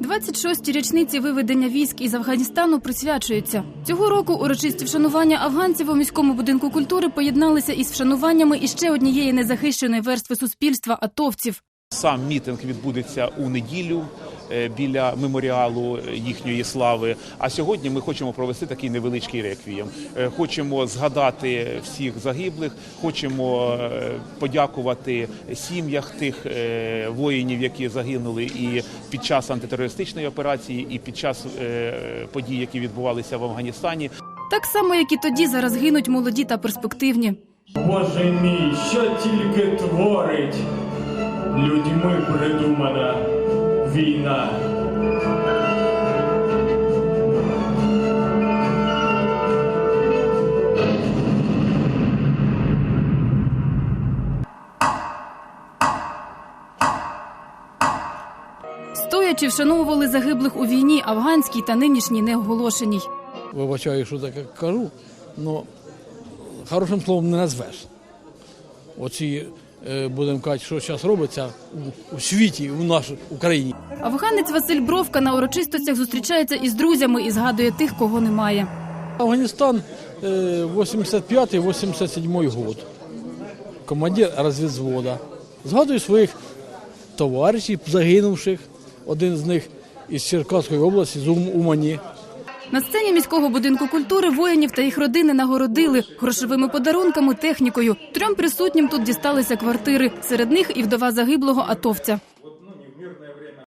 26-й річниці виведення військ із Афганістану присвячується. Цього року урочисті вшанування афганців у міському будинку культури поєдналися із вшануваннями іще однієї незахищеної верстви суспільства атовців. Сам мітинг відбудеться у неділю біля меморіалу їхньої слави. А сьогодні ми хочемо провести такий невеличкий реквієм. Е, Хочемо згадати всіх загиблих, хочемо е, подякувати сім'ях тих е, воїнів, які загинули і під час антитерористичної операції, і під час е, подій, які відбувалися в Афганістані. Так само, як і тоді зараз гинуть молоді та перспективні. Боже мій, що тільки творить людьми придумана війна. Стоячи вшановували загиблих у війні афганській та нинішній неоголошеній. вибачаю, що таке кажу, але хорошим словом не назвеш. Оці, е, будемо казати, що зараз робиться у, у світі, у нашій Україні. Афганець Василь Бровка на урочистостях зустрічається із друзями і згадує тих, кого немає. Афганістан е, 85-87 год. Командир розвідзвода. Згадую своїх товаришів, загинувших. Один з них із Черкаської області, з Ум- Умані. На сцені міського будинку культури воїнів та їх родини нагородили грошовими подарунками, технікою. Трьом присутнім тут дісталися квартири. Серед них і вдова загиблого атовця.